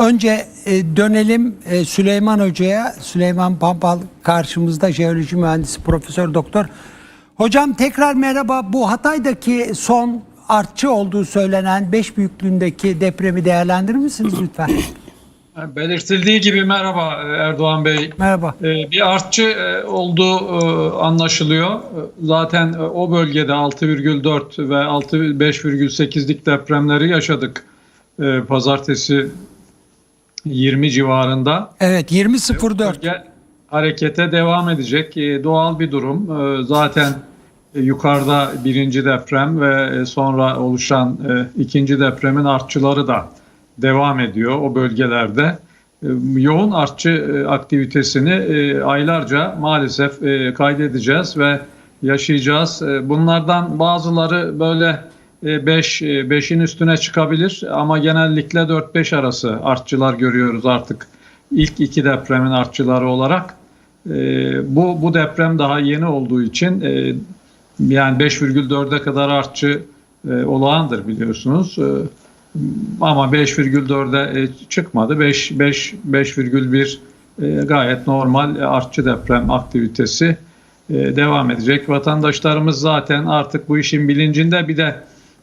Önce e, dönelim e, Süleyman Hoca'ya. Süleyman Pampal karşımızda jeoloji mühendisi profesör doktor. Hocam tekrar merhaba. Bu Hatay'daki son artçı olduğu söylenen 5 büyüklüğündeki depremi değerlendirir misiniz lütfen? Belirtildiği gibi merhaba e, Erdoğan Bey. Merhaba. Ee, Bir artçı e, olduğu e, anlaşılıyor. E, Zaten e, o bölgede 6,4 ve 6 5,8'lik depremleri yaşadık. E, Pazartesi 20 civarında. Evet 20.04. Bölge harekete devam edecek. E, Doğal bir durum. E, Zaten e, yukarıda birinci deprem ve e, sonra oluşan e, ikinci depremin artçıları da devam ediyor o bölgelerde. E, Yoğun artçı e, aktivitesini e, aylarca maalesef e, kaydedeceğiz ve yaşayacağız. E, Bunlardan bazıları böyle 5 5'in üstüne çıkabilir ama genellikle 4-5 arası artçılar görüyoruz artık. İlk iki depremin artçıları olarak. E, Bu bu deprem daha yeni olduğu için e, yani 5,4'e kadar artçı e, olağandır biliyorsunuz. E, ama 5,4'e e, çıkmadı. 5 5 5,1 e, gayet normal artçı deprem aktivitesi e, devam edecek. Vatandaşlarımız zaten artık bu işin bilincinde bir de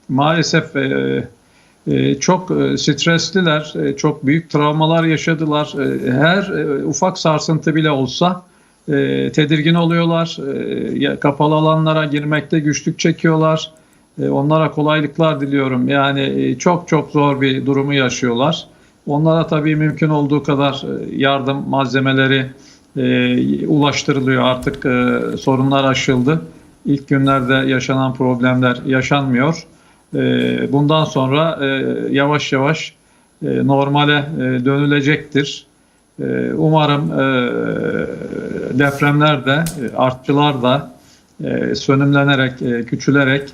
maalesef e, e, çok e, stresliler, e, çok büyük travmalar yaşadılar. Her ufak sarsıntı bile olsa tedirgin oluyorlar. Kapalı alanlara girmekte güçlük çekiyorlar. Onlara kolaylıklar diliyorum. Yani çok çok zor bir durumu yaşıyorlar. Onlara tabii mümkün olduğu kadar yardım malzemeleri ulaştırılıyor. Artık sorunlar aşıldı. İlk günlerde yaşanan problemler yaşanmıyor. E, Bundan sonra e, yavaş yavaş e, normale e, dönülecektir. Umarım depremler de, artçılar da sönümlenerek, küçülerek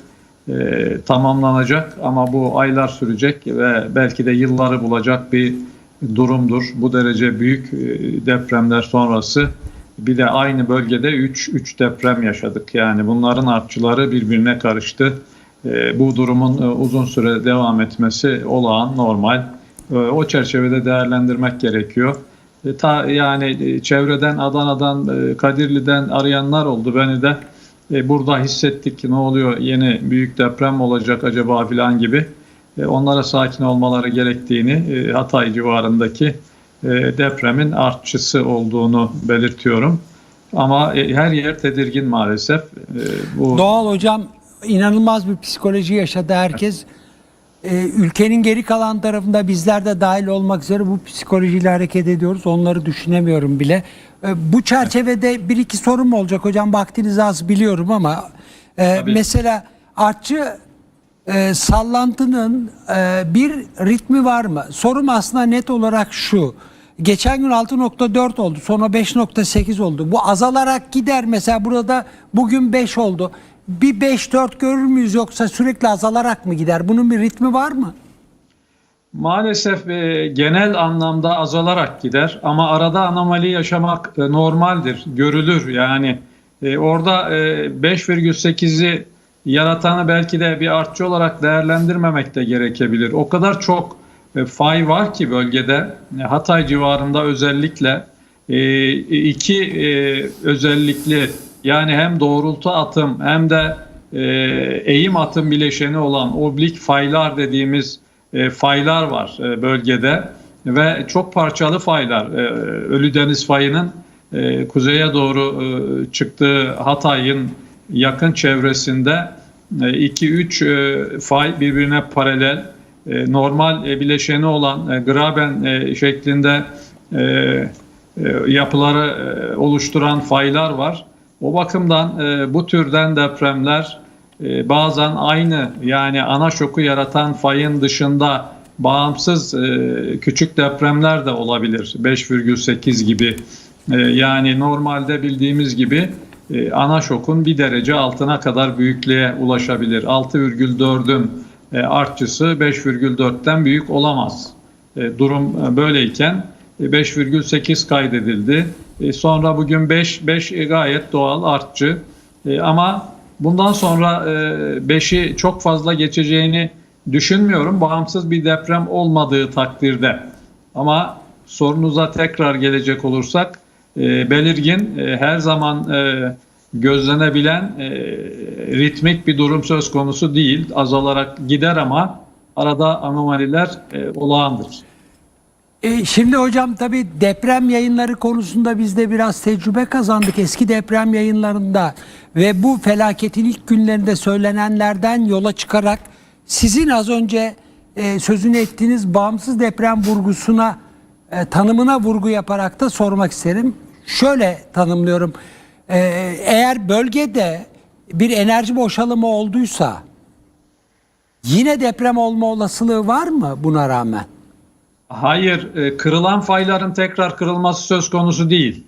tamamlanacak ama bu aylar sürecek ve belki de yılları bulacak bir durumdur. Bu derece büyük depremler sonrası bir de aynı bölgede 3 3 deprem yaşadık. Yani bunların artçıları birbirine karıştı. E, bu durumun e, uzun süre devam etmesi olağan, normal. E, o çerçevede değerlendirmek gerekiyor. E, ta yani e, çevreden Adana'dan, Kadirli'den arayanlar oldu beni de. Burada hissettik ne oluyor yeni büyük deprem olacak acaba filan gibi. Onlara sakin olmaları gerektiğini Hatay civarındaki depremin artçısı olduğunu belirtiyorum. Ama her yer tedirgin maalesef. Bu Doğal hocam inanılmaz bir psikoloji yaşadı herkes. Ee, ülkenin geri kalan tarafında bizler de dahil olmak üzere bu psikolojiyle hareket ediyoruz. Onları düşünemiyorum bile. Ee, bu çerçevede bir iki sorum olacak hocam. Vaktiniz az biliyorum ama e, Tabii. mesela artçı e, sallantının e, bir ritmi var mı? Sorum aslında net olarak şu. Geçen gün 6.4 oldu. Sonra 5.8 oldu. Bu azalarak gider. Mesela burada bugün 5 oldu. Bir 5-4 görür müyüz yoksa sürekli azalarak mı gider? Bunun bir ritmi var mı? Maalesef e, genel anlamda azalarak gider ama arada anomali yaşamak e, normaldir, görülür. Yani e, orada e, 5,8'i yaratanı belki de bir artçı olarak değerlendirmemek de gerekebilir. O kadar çok e, fay var ki bölgede, e, Hatay civarında özellikle e, iki e, özellikli yani hem doğrultu atım hem de e, eğim atım bileşeni olan oblik faylar dediğimiz e, faylar var e, bölgede ve çok parçalı faylar. E, Ölüdeniz fayının e, kuzeye doğru e, çıktığı Hatay'ın yakın çevresinde 2-3 e, fay birbirine paralel e, normal e, bileşeni olan e, graben e, şeklinde e, e, yapıları e, oluşturan faylar var. O bakımdan e, bu türden depremler e, bazen aynı yani ana şoku yaratan fayın dışında bağımsız e, küçük depremler de olabilir. 5,8 gibi. E, yani normalde bildiğimiz gibi e, ana şokun bir derece altına kadar büyüklüğe ulaşabilir. 6,4'ün e, artçısı 5,4'ten büyük olamaz. E, durum e, böyleyken 5,8 kaydedildi. E, Sonra bugün 5, 5 gayet doğal artçı. E, Ama bundan sonra 5'i çok fazla geçeceğini düşünmüyorum. Bağımsız bir deprem olmadığı takdirde. Ama sorunuza tekrar gelecek olursak e, belirgin e, her zaman e, gözlenebilen e, ritmik bir durum söz konusu değil. Azalarak gider ama arada anomaliler e, olağandır. E, şimdi hocam tabii deprem yayınları konusunda biz de biraz tecrübe kazandık eski deprem yayınlarında ve bu felaketin ilk günlerinde söylenenlerden yola çıkarak sizin az önce e, sözünü ettiğiniz bağımsız deprem vurgusuna e, tanımına vurgu yaparak da sormak isterim. Şöyle tanımlıyorum. Eğer bölgede bir enerji boşalımı olduysa yine deprem olma olasılığı var mı buna rağmen? Hayır, e, kırılan fayların tekrar kırılması söz konusu değil.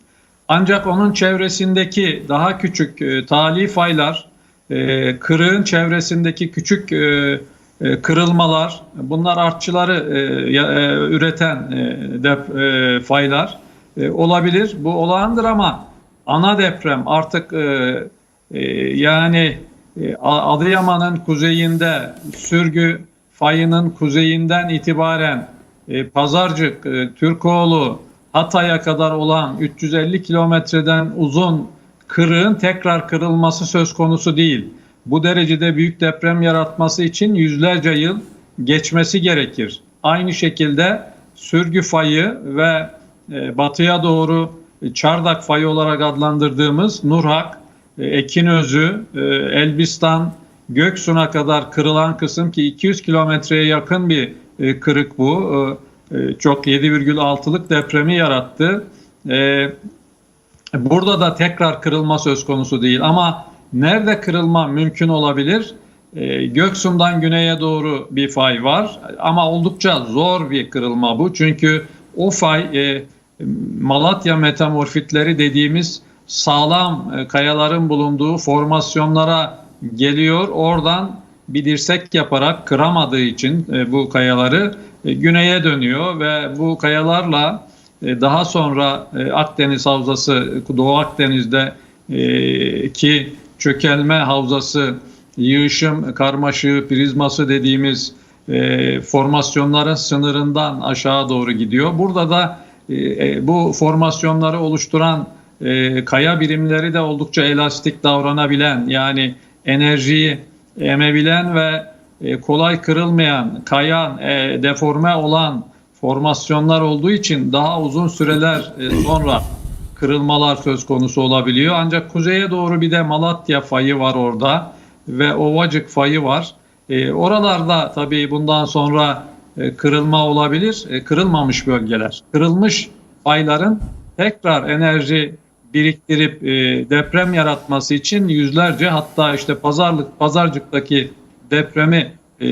Ancak onun çevresindeki daha küçük e, tali faylar, e, kırığın çevresindeki küçük kırılmalar, bunlar artçıları üreten faylar olabilir. Bu olağandır ama ana deprem artık yani Adıyaman'ın kuzeyinde sürgü fayının kuzeyinden itibaren e, Pazarcık, e, Türkoğlu, Hatay'a kadar olan 350 kilometreden uzun kırığın tekrar kırılması söz konusu değil. Bu derecede büyük deprem yaratması için yüzlerce yıl geçmesi gerekir. Aynı şekilde sürgü fayı ve e, batıya doğru e, Çardak fayı olarak adlandırdığımız Nurhak, Ekinözü, Elbistan, Göksun'a kadar kırılan kısım ki 200 kilometreye yakın bir kırık bu. E, e, çok 7,6'lık depremi yarattı. E, Burada da tekrar kırılma söz konusu değil ama nerede kırılma mümkün olabilir? E, Göksun'dan güneye doğru bir fay var ama oldukça zor bir kırılma bu. Çünkü o fay e, Malatya metamorfitleri dediğimiz sağlam e, kayaların bulunduğu formasyonlara geliyor. Oradan bir yaparak kıramadığı için e, bu kayaları e, güneye dönüyor ve bu kayalarla e, daha sonra e, Akdeniz Havzası, Doğu Akdeniz'de e, ki çökelme havzası, yığışım karmaşığı, prizması dediğimiz e, formasyonların sınırından aşağı doğru gidiyor. Burada da e, e, bu formasyonları oluşturan e, kaya birimleri de oldukça elastik davranabilen yani enerjiyi emebilen ve e, kolay kırılmayan, kayan, e, deforme olan formasyonlar olduğu için daha uzun süreler e, sonra kırılmalar söz konusu olabiliyor. Ancak kuzeye doğru bir de Malatya fayı var orada ve Ovacık fayı var. Oralarda tabii bundan sonra kırılma olabilir. Kırılmamış bölgeler. Kırılmış fayların tekrar enerji biriktirip e, deprem yaratması için yüzlerce hatta işte pazarlık pazarcıktaki depremi e,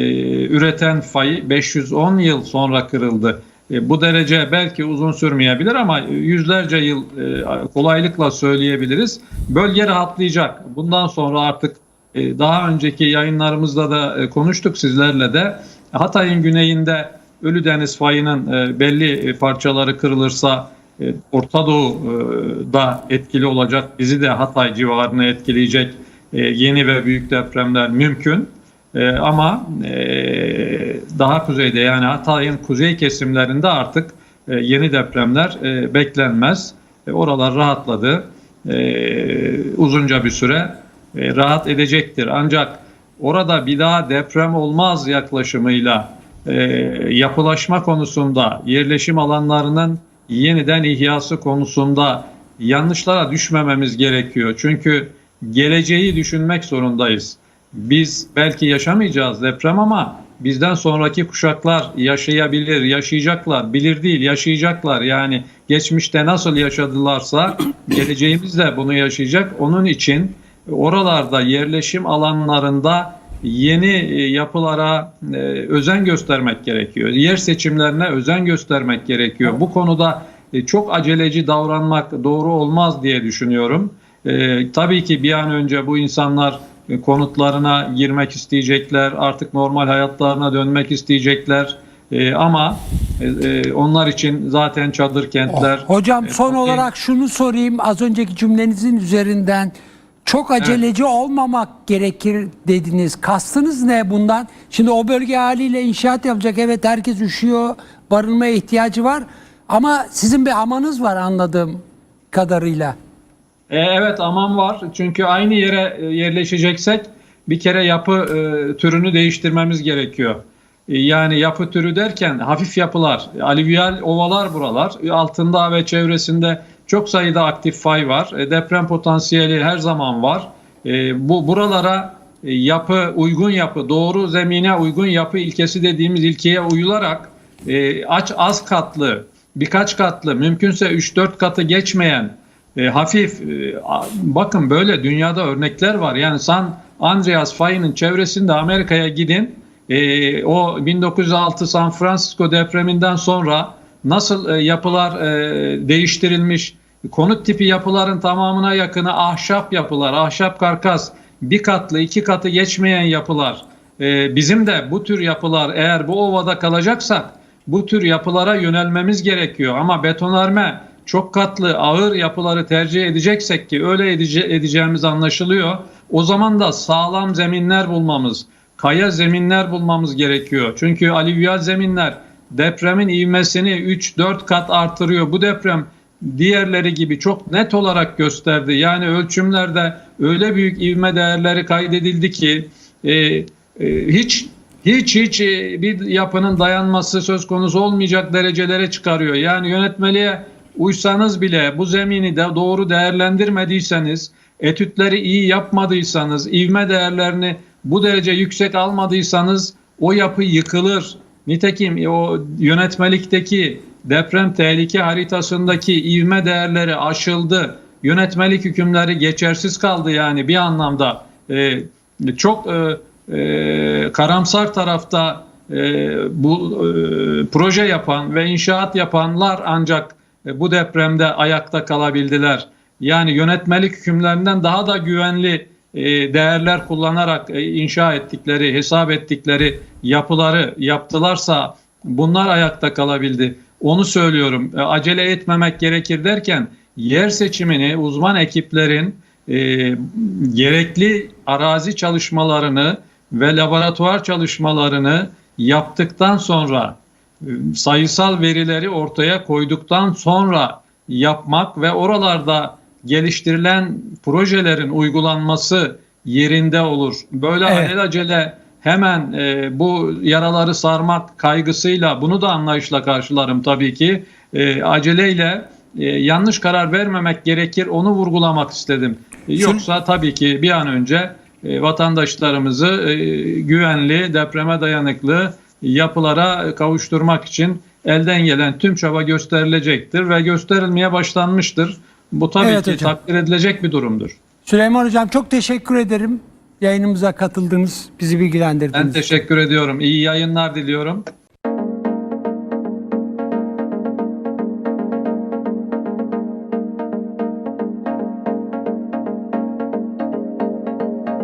üreten fayı 510 yıl sonra kırıldı. E, bu derece belki uzun sürmeyebilir ama yüzlerce yıl e, kolaylıkla söyleyebiliriz. Bölge rahatlayacak. Bundan sonra artık e, daha önceki yayınlarımızda da e, konuştuk sizlerle de. Hatay'ın güneyinde Ölüdeniz fayının e, belli parçaları kırılırsa e, Orta Doğu'da etkili olacak, bizi de Hatay civarını etkileyecek e, yeni ve büyük depremler mümkün. E, ama e, daha kuzeyde yani Hatay'ın kuzey kesimlerinde artık e, yeni depremler e, beklenmez. E, oralar rahatladı. E, uzunca bir süre e, rahat edecektir. Ancak orada bir daha deprem olmaz yaklaşımıyla e, yapılaşma konusunda, yerleşim alanlarının yeniden ihyası konusunda yanlışlara düşmememiz gerekiyor. Çünkü geleceği düşünmek zorundayız. Biz belki yaşamayacağız deprem ama bizden sonraki kuşaklar yaşayabilir, yaşayacaklar, bilir değil, yaşayacaklar. Yani geçmişte nasıl yaşadılarsa geleceğimiz de bunu yaşayacak. Onun için oralarda yerleşim alanlarında yeni e, yapılara e, özen göstermek gerekiyor. Yer seçimlerine özen göstermek gerekiyor. Bu konuda e, çok aceleci davranmak doğru olmaz diye düşünüyorum. E, tabii ki bir an önce bu insanlar e, konutlarına girmek isteyecekler, artık normal hayatlarına dönmek isteyecekler. E, ama e, e, onlar için zaten çadır kentler. Hocam e, son tabii- olarak şunu sorayım az önceki cümlenizin üzerinden çok aceleci olmamak gerekir dediniz. Kastınız ne bundan? Şimdi o bölge haliyle inşaat yapacak. Evet herkes üşüyor. barınmaya ihtiyacı var. Ama sizin bir amanız var anladığım kadarıyla. E, evet aman var. Çünkü aynı yere e, yerleşeceksek bir kere yapı e, türünü değiştirmemiz gerekiyor. E, yani yapı türü derken hafif yapılar, alüvyal ovalar buralar. E, Altında ve çevresinde çok sayıda aktif fay var. E, deprem potansiyeli her zaman var. E, bu buralara e, yapı, uygun yapı, doğru zemine uygun yapı ilkesi dediğimiz ilkeye uyularak e, aç az katlı, birkaç katlı, mümkünse 3-4 katı geçmeyen e, hafif e, bakın böyle dünyada örnekler var. Yani San Andreas fayının çevresinde Amerika'ya gidin. E, o 1906 San Francisco depreminden sonra nasıl e, yapılar e, değiştirilmiş, konut tipi yapıların tamamına yakını ahşap yapılar, ahşap karkas, bir katlı, iki katı geçmeyen yapılar. E, bizim de bu tür yapılar eğer bu ovada kalacaksak bu tür yapılara yönelmemiz gerekiyor. Ama betonarme çok katlı ağır yapıları tercih edeceksek ki öyle edeceğimiz anlaşılıyor. O zaman da sağlam zeminler bulmamız, kaya zeminler bulmamız gerekiyor. Çünkü alüvyal zeminler depremin ivmesini 3-4 kat artırıyor. Bu deprem diğerleri gibi çok net olarak gösterdi. Yani ölçümlerde öyle büyük ivme değerleri kaydedildi ki e, e, hiç hiç hiç e, bir yapının dayanması söz konusu olmayacak derecelere çıkarıyor. Yani yönetmeliğe uysanız bile bu zemini de doğru değerlendirmediyseniz, etütleri iyi yapmadıysanız, ivme değerlerini bu derece yüksek almadıysanız o yapı yıkılır. Nitekim o yönetmelikteki deprem tehlike haritasındaki ivme değerleri aşıldı. Yönetmelik hükümleri geçersiz kaldı yani bir anlamda. Ee, çok e, e, karamsar tarafta e, bu e, proje yapan ve inşaat yapanlar ancak e, bu depremde ayakta kalabildiler. Yani yönetmelik hükümlerinden daha da güvenli e, değerler kullanarak e, inşa ettikleri, hesap ettikleri yapıları yaptılarsa bunlar ayakta kalabildi. Onu söylüyorum. E, Acele etmemek gerekir derken yer seçimini uzman ekiplerin e, gerekli arazi çalışmalarını ve laboratuvar çalışmalarını yaptıktan sonra e, sayısal verileri ortaya koyduktan sonra yapmak ve oralarda geliştirilen projelerin uygulanması yerinde olur. Böyle Evet. alelacele hemen e, bu yaraları sarmak kaygısıyla bunu da anlayışla karşılarım tabii ki. E, aceleyle e, yanlış karar vermemek gerekir onu vurgulamak istedim. E, Yoksa tabii ki bir an önce e, vatandaşlarımızı e, güvenli, depreme dayanıklı yapılara kavuşturmak için elden gelen tüm çaba gösterilecektir ve gösterilmeye başlanmıştır. Bu tabii Evet ki hocam. takdir edilecek bir durumdur. Süleyman Hocam çok teşekkür ederim. Yayınımıza katıldınız, bizi Ben bilgilendirdiniz. teşekkür ediyorum. İyi yayınlar diliyorum.